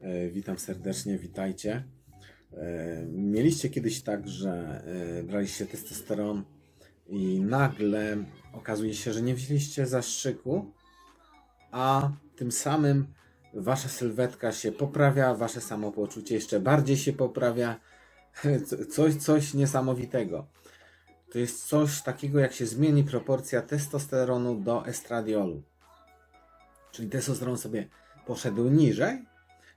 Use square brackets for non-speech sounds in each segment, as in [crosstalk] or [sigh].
E, Witam serdecznie, witajcie. E, Mieliście kiedyś tak, że e, braliście testosteron i nagle okazuje się, że nie wzięliście zastrzyku, a tym samym wasza sylwetka się poprawia, wasze samopoczucie jeszcze bardziej się poprawia. [laughs] Co- Coś, coś niesamowitego. To jest coś takiego, jak się zmieni proporcja testosteronu do estradiolu. Czyli testosteron sobie poszedł niżej,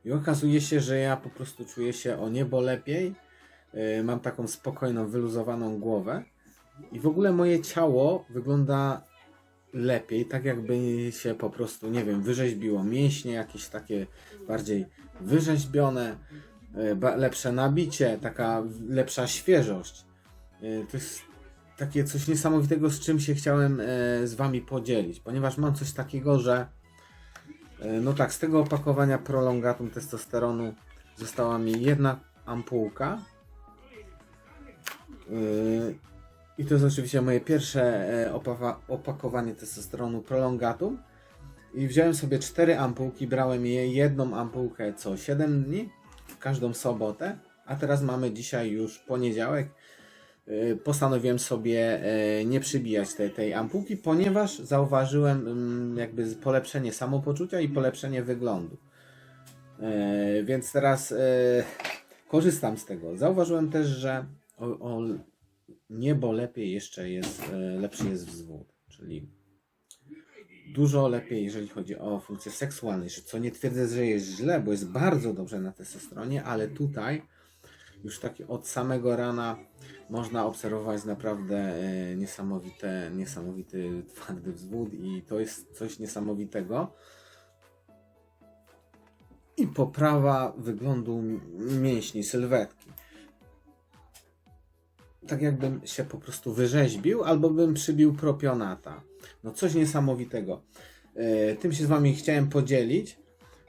i okazuje się, że ja po prostu czuję się o niebo lepiej. Yy, Mam taką spokojną, wyluzowaną głowę. I w ogóle moje ciało wygląda lepiej, tak jakby się po prostu, nie wiem, wyrzeźbiło. Mięśnie jakieś takie bardziej wyrzeźbione, ba- lepsze nabicie, taka lepsza świeżość. Yy, To jest takie coś niesamowitego, z czym się chciałem z Wami podzielić, ponieważ mam coś takiego, że No tak, z tego opakowania prolongatum testosteronu została mi jedna ampułka. Yy, I to jest oczywiście moje pierwsze e, opakowanie testosteronu prolongatum. I wziąłem sobie cztery ampułki, brałem je jedną ampułkę co 7 dni, każdą sobotę. A teraz mamy dzisiaj już poniedziałek. Yy, Postanowiłem sobie e, nie przybijać tej, tej ampułki, ponieważ zauważyłem mm, jakby polepszenie samopoczucia i polepszenie wyglądu. E, Więc teraz korzystam z tego. Zauważyłem też, że o, o niebo lepiej jeszcze jest, lepszy jest wzwód, czyli dużo lepiej, jeżeli chodzi o funkcję seksualną. Co nie twierdzę, że jest źle, bo jest bardzo dobrze na testosteronie, ale tutaj już taki od samego rana można obserwować naprawdę e, niesamowite, niesamowity twardy wzwód i to jest coś niesamowitego. I poprawa wyglądu mięśni, sylwetki. Tak jakbym się po prostu wyrzeźbił, albo bym przybił propionata. No coś niesamowitego. E, Tym się z Wami chciałem podzielić,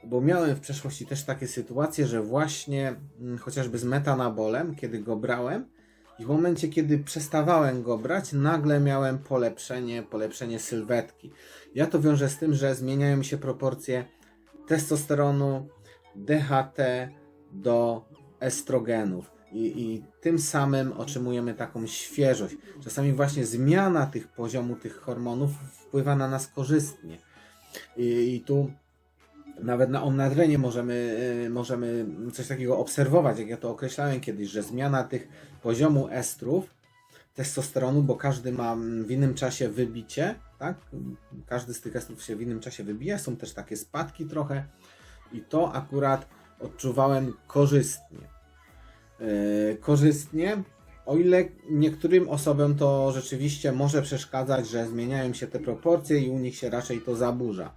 bo miałem w przeszłości też takie sytuacje, że właśnie mm, chociażby z metanabolem, kiedy go brałem, i w momencie, kiedy przestawałem go brać, nagle miałem polepszenie, polepszenie sylwetki. Ja to wiążę z tym, że zmieniają mi się proporcje testosteronu, DHT do estrogenów. I, I tym samym otrzymujemy taką świeżość. Czasami właśnie zmiana tych poziomu tych hormonów wpływa na nas korzystnie. I, i tu nawet na omnadrenie możemy, y, możemy coś takiego obserwować, jak ja to określałem kiedyś, że zmiana tych poziomu estrów, testosteronu, bo każdy ma w innym czasie wybicie, tak? Każdy z tych estrów się w innym czasie wybija, są też takie spadki trochę i to akurat odczuwałem korzystnie. Yy, korzystnie, o ile niektórym osobom to rzeczywiście może przeszkadzać, że zmieniają się te proporcje i u nich się raczej to zaburza.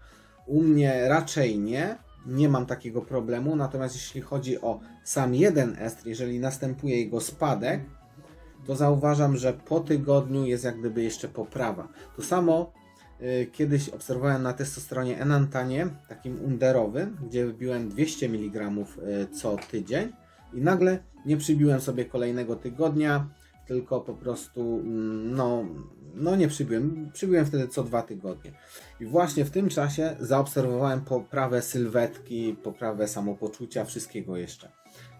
U mnie raczej nie, nie mam takiego problemu, natomiast jeśli chodzi o sam jeden estr, jeżeli następuje jego spadek, to zauważam, że po tygodniu jest jak gdyby jeszcze poprawa. To samo y, kiedyś obserwowałem na testosteronie enantanie, takim underowym, gdzie wbiłem 200 mg co tydzień i nagle nie przybiłem sobie kolejnego tygodnia, tylko po prostu mm, no, no nie przybiłem, przybiłem wtedy co dwa tygodnie. I właśnie w tym czasie zaobserwowałem poprawę sylwetki, poprawę samopoczucia, wszystkiego jeszcze.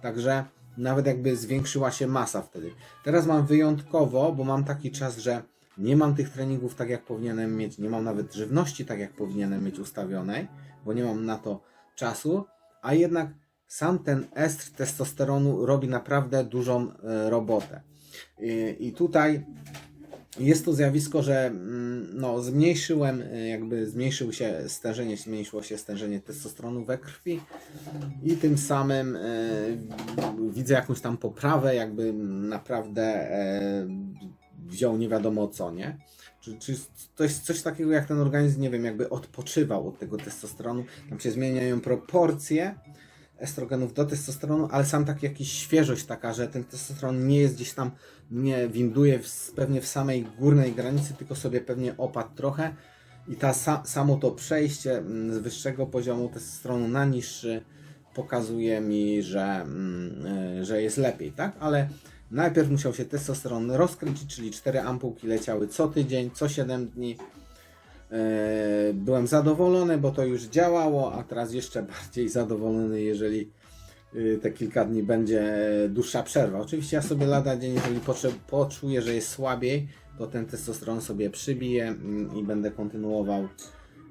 Także nawet jakby zwiększyła się masa wtedy. Teraz mam wyjątkowo, bo mam taki czas, że nie mam tych treningów tak jak powinienem mieć, nie mam nawet żywności tak jak powinienem mieć ustawionej, bo nie mam na to czasu, a jednak sam ten estr testosteronu robi naprawdę dużą e, robotę. I, I tutaj jest to zjawisko, że mm, no, zmniejszyłem, y, jakby zmniejszył się stężenie, zmniejszyło się stężenie testosteronu we krwi i tym samym y, widzę jakąś tam poprawę, jakby naprawdę e, wziął nie wiadomo co, nie? Czy, czy to jest coś takiego, jak ten organizm, nie wiem, jakby odpoczywał od tego testosteronu, tam się zmieniają proporcje estrogenów do testosteronu, ale sam tak jakiś świeżość taka, że ten testosteron nie jest gdzieś tam, nie winduje w, pewnie w samej górnej granicy, tylko sobie pewnie opadł trochę i ta sa, samo to przejście mm, z wyższego poziomu testosteronu na niższy pokazuje mi, że, mm, y, że jest lepiej, tak? Ale najpierw musiał się testosteron rozkręcić, czyli 4 ampułki leciały co tydzień, co 7 dni. E, Byłem zadowolony, bo to już działało, a teraz jeszcze [laughs] bardziej zadowolony, jeżeli y, te kilka dni będzie dłuższa przerwa. Oczywiście ja sobie lada dzień, jeżeli poczuję, że jest słabiej, to ten testosteron sobie przybiję mm, i będę kontynuował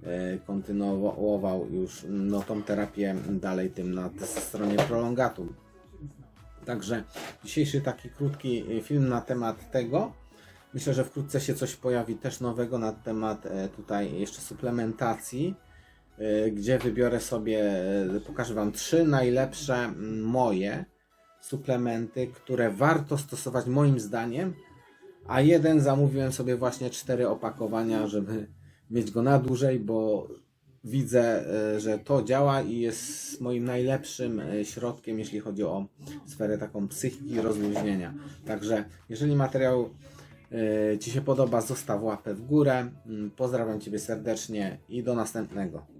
e, kontynuował już mm, no, tą terapię dalej tym na testosteronie prolongatum. Także dzisiejszy taki krótki film na temat tego. Myślę, że wkrótce się coś pojawi też nowego na temat e, tutaj jeszcze suplementacji, e, gdzie wybiorę sobie, e, pokażę Wam trzy najlepsze moje suplementy, które warto stosować moim zdaniem, a jeden zamówiłem sobie właśnie cztery opakowania, żeby mieć go na dłużej, bo widzę, że to działa i jest moim najlepszym środkiem, jeśli chodzi o sferę taką psychiki i rozluźnienia. Także jeżeli materiał Ci się podoba, zostaw łapę w górę. Mm, Pozdrawiam Ciebie serdecznie i do następnego.